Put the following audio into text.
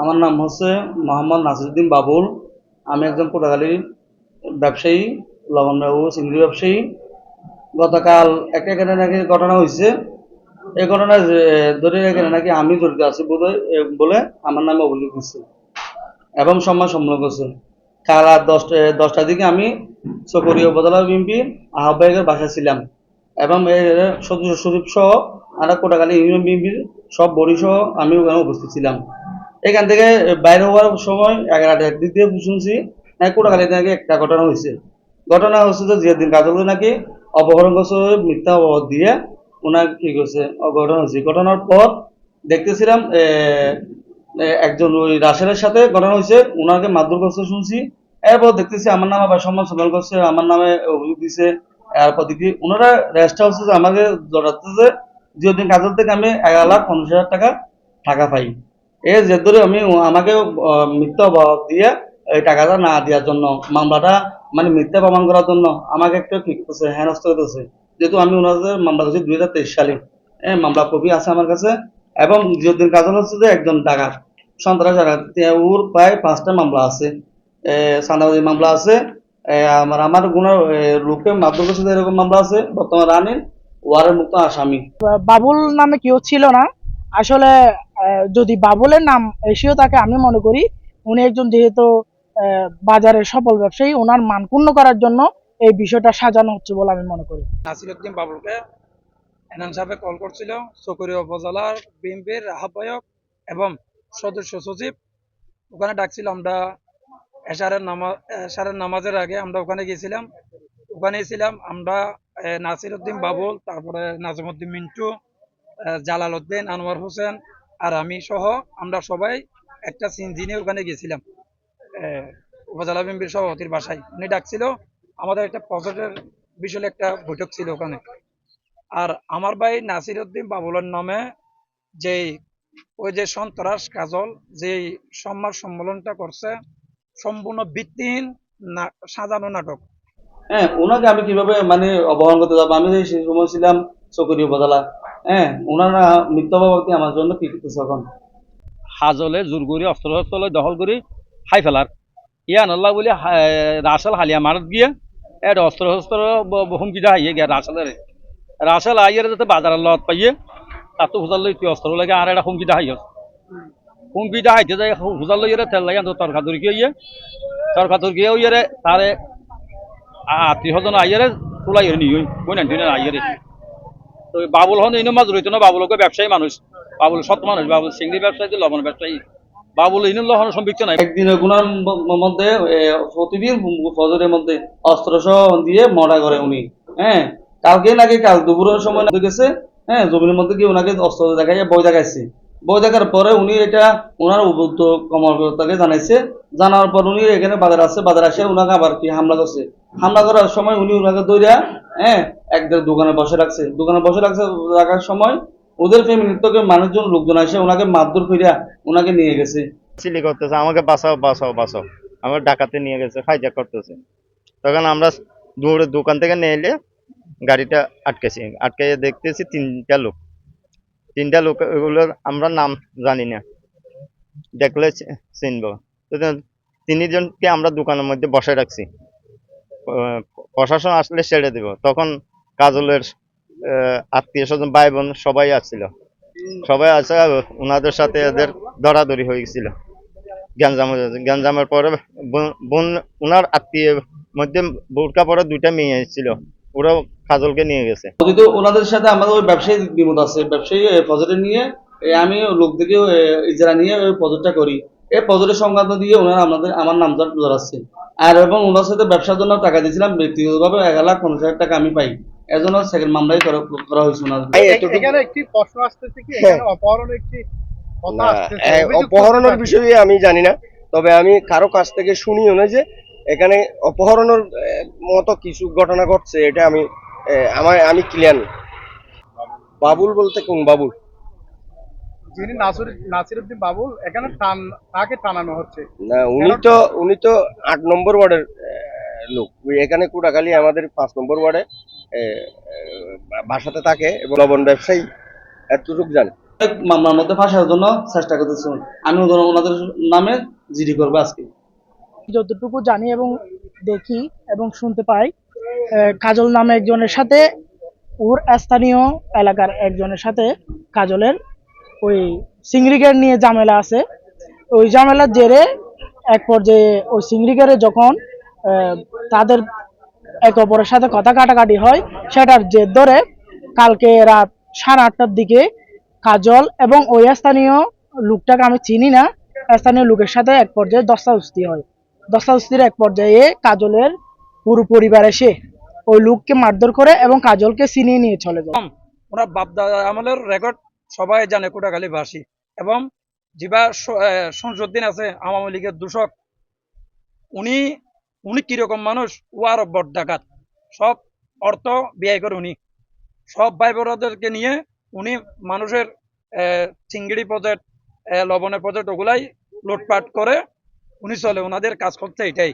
আমার নাম হচ্ছে মোহাম্মদ নাসিরুদ্দিন বাবুল। আমি একজন কোটাগালির ব্যবসায়ী, লবণ চিংড়ি ব্যবসায়ী। গতকাল একটা এখানে নাকি ঘটনা হয়েছে। এই ঘটনা ধরে এখানে নাকি আমি জড়িত আছি বলে আমার নামে অভিযোগ দিচ্ছে এবং সম্মান সম্মান করছে কাল রাত দশটা, দশটার দিকে আমি চকরিয়া উপজেলা বিএনপির আহ্বায়কের বাসায় ছিলাম এবং সদস্য সচিব সহ আর কোটাকালী ইউনিয়ন বিএনপির সব বড়ি সহ আমি ওখানে উপস্থিত ছিলাম। এখান থেকে বাইরে হওয়ার সময় এগারোটা একদিক দিয়ে শুনছি, নাকি কোটাকালীতে নাকি একটা ঘটনা হয়েছে। ঘটনা হচ্ছে যে জিয়াদিন কাজল নাকি অপহরণ করছে মিথ্যা অপবাদ দিয়ে ওনার কি করছে, অঘটন হয়েছে। ঘটনার পর দেখতেছিলাম একজন ওই রাশেলের সাথে ঘটনা হয়েছে, ওনাকে মারধর করছে শুনছি। এরপর দেখতেছি আমার নামে আবার সম্মান সম্মান করছে, আমার নামে অভিযোগ দিছে। এরপর দেখি ওনারা রেস্ট হাউসে আমাকে জড়াতে যে, যেদিন কাজল থেকে আমি এগারো লাখ পঞ্চাশ হাজার টাকা টাকা পাই। এই যে ধরে আমি, আমাকে মিথ্যা অপবাদ দিয়ে এই টাকাটা না দেওয়ার জন্য, মামলাটা মানে মিথ্যা প্রমাণ করার জন্য আমাকে একটু কি করছে, হেনস্থ করতেছে যেহেতু আমি ওনাদের মামলা করছি দুই হাজার তেইশ সালে। হ্যাঁ মামলা কপি আছে আমার কাছে এবং যেদিন কাজল হচ্ছে যে একজন ডাকাত। সন্ত্রাস। ওর প্রায় পাঁচটা মামলা আছে। সান্দাবাদী মামলা আছে। আমার আমার গুণের লোকে মাধ্যম করছে যে এরকম মামলা আছে। বর্তমান রানী ওয়ারের মুক্ত আসামি। বাবুল নামে কেউ ছিল না। আসলে যদি বাবুলের নাম এসেও থাকে, আমি মনে করি উনি একজন যেহেতু বাজারের সফল ব্যবসায়ী ওনার মান ক্ষুণ্ণ করার জন্য এই বিষয়টা সাজানো হচ্ছে বলে আমি মনে করি। বাবুলকে সাহেব কল করছিল উপজেলার আহ্বায়ক এবং সদস্য সচিব। ওখানে ডাকছিল, আমরা এশারের নামাজ এশারের নামাজের আগে আমরা ওখানে গেছিলাম ওখানে ছিলাম আমরা নাসিরুদ্দিন বাবুল, তারপরে নাজমুদ্দিন মিন্টু জালাল উদ্দিন, আনোয়ার হোসেন আর আমি সহ আমরা সবাই একটা সিনজি নিয়ে ওখানে গেছিলাম। উপজেলা বিএনপির সভাপতির বাসায়। উনি ডাকছিল, আমাদের একটা প্রজেক্টের বিষয়ে একটা বৈঠক ছিল ওখানে। আর আমার ভাই নাসির উদ্দিন বাবুলের নামে যে ওই যে সন্ত্রাস কাজল যে সম্মান সম্মেলনটা করছে, সম্পূর্ণ ভিত্তিহীন সাজানো নাটক। হ্যাঁ ওনাকে আমি কীভাবে মানে অবহন করতে যাব আমি সেই সময় ছিলাম চকরি উপজেলা। হ্যাঁ হাজলে জোর কৰি অস্ত্ৰ শস্ত্ৰ দখল কৰি খাই পেলাৰ ইয়া নল্লা বুলি ৰাসেল হালিয়া মাৰত গিয়ে এড অস্ত্ৰ শস্ত্ৰ হুমকি হাইয়ে গিয়া ৰাসেলেৰে ৰাসেল আইয়ের যাতে বাজারের লত পাইয়ে তাতো হুজার লই অস্ত্র লাগে আর একটা হুমকি দা হাইয় হুমকি দা হাইতে যায় হুজার লই তেল লাগে তরকা তরকি হইয়ে তরকা তরকি হইয়ে তারে আত্মীয় স্বজন আইয়ারে তোলাই নিয়ে বই না দিনে আইয়ারে? তো বাবুল হন ইনো মাছ রইতো না, বাবুলকে ব্যবসায়ী মানুষ। বাবুল সৎ মানুষ, বাবুল চিংড়ি ব্যবসায়ী লবণ ব্যবসায়ী। বাবুল সম্পৃক্ত নাই। মধ্যে প্রতিদিন ফজরের মধ্যে দিয়ে মরা করে উনি। হ্যাঁ কালকে নাকি কাল দুপুরের সময় গেছে হ্যাঁ জমির মধ্যে গিয়ে ওনাকে অস্ত্র দেখাই বই দেখাইছে। বই দেখার পরে উনি এটা ওনার উপযুক্ত কর্মকর্তাকে জানাইছে। জানার পর উনি এখানে বাজার আছে, বাজার আসে ওনাকে আবার কি হামলা করছে। হামলা করার সময় উনি ওনাকে দৌড়া হ্যাঁ একদের দোকানে বসে রাখছে। দোকানে বসে রাখছে, রাখার সময় ওদের ফ্যামিলির মানুষজন, লোকজন আসে, ওনাকে মারধর করিয়া ওনাকে নিয়ে গেছে। চিলি করতেছে, আমাকে বাঁচাও বাঁচাও বাঁচাও। আমার ডাকাতে নিয়ে গেছে, হাইজ্যাক করতেছে। তখন আমরা দৌড়ে দোকান থেকে নিয়ে এলে গাড়িটা আটকেছি। আটকে দেখতেছি তিনটা লোক। তিনটা লোক ওগুলোর আমরা নাম জানি না। দেখলে চিনবো। তিনজনকে আমরা দোকানের মধ্যে বসে রাখছি। প্রশাসন আসলে ছেড়ে দিব। তখন কাজলের আত্মীয় স্বজন ভাই বোন সবাই আসছিল। সবাই আছে ওনাদের সাথে এদের দরাদরি হয়ে গেছিল। গ্যাঞ্জাম, গ্যাঞ্জামের পরে বোন- ওনার আত্মীয় মধ্যে বোরকা পরে দুইটা মেয়ে এসেছিল ওরাও কাজলকে নিয়ে গেছে। যদি ওনাদের সাথে আমাদের ওই ব্যবসায়ী বিমত আছে। ব্যবসায়ী প্রজেক্ট নিয়ে আমি লোক থেকে ইজারা নিয়ে ওই প্রজেক্টটা করি। এই প্রজেক্টের সংক্রান্ত দিয়ে ওনারা আমাদের আমার নামটা ধরাচ্ছে। আর এবং ওনার সাথে ব্যবসার জন্য টাকা দিয়েছিলাম ব্যক্তিগতভাবে এক লাখ পঞ্চাশ হাজার টাকা আমি পাই। এজন্য সেকেন্ড মামলাই করা করা হয়েছে এখানে একটি প্রশ্ন আসতেছে কি? হ্যাঁ। অপহরণের একটি অপহরণের বিষয়ে আমি জানি না তবে আমি কারও কাছ থেকে শুনিও না যে এখানে অপহরণের মতো কিছু ঘটনা ঘটছে এটা আমি আমার আমি ক্লিয়ার বাবুল বলতে কোন বাবুল? যিনি নাসির নাসিরউদ্দিন বাবুল এখানে টান তাকে টানানো হচ্ছে। না উনি তো উনি তো আট নম্বর ওয়ার্ডের লোক। এখানে কুড়াখালী আমাদের পাঁচ নম্বর ওয়ার্ডে বাসাতে থাকে এবং লবণ ব্যবসায়ী এতটুকু জানে। মামলার মধ্যে ফাঁসার জন্য চেষ্টা করতেছি। আমি ওনাদের নামে জিডি করব আজকে। যতটুকু জানি এবং দেখি এবং শুনতে পাই আহ, কাজল নামে একজনের সাথে ওর স্থানীয় এলাকার একজনের সাথে কাজলের ওই সিংড়িগের নিয়ে ঝামেলা আছে। ওই ঝামেলার জেরে এক পর্যায়ে ওই সিংড়িগেরে যখন তাদের এক অপরের সাথে কথা কাটাকাটি হয়, সেটার জের ধরে কালকে রাত সাড়ে আটটার দিকে কাজল এবং ওই স্থানীয় লোকটাকে আমি চিনি না, স্থানীয় লোকের সাথে এক পর্যায়ে দস্তাদস্তি হয়। দস্তাদস্তির এক পর্যায়ে কাজলের পুরো পরিবার এসে ওই লোককে মারধর করে এবং কাজলকে চিনিয়ে নিয়ে চলে যায়। ওনার বাপ আমলের রেকর্ড সবাই জানে কোটাখালী বাসী। এবং যিবা সংসদ্দিন আছে, আওয়ামী লীগের দূষক। উনি উনি কীরকম মানুষ? ও আরও বট ডাকাত। সব অর্থ ব্যয় করে উনি। সব ভাই বোনদেরকে নিয়ে উনি মানুষের চিংড়ি প্রজেক্ট লবণের প্রজেক্ট ওগুলাই লুটপাট করে উনি চলে। ওনাদের কাজ করতে এটাই।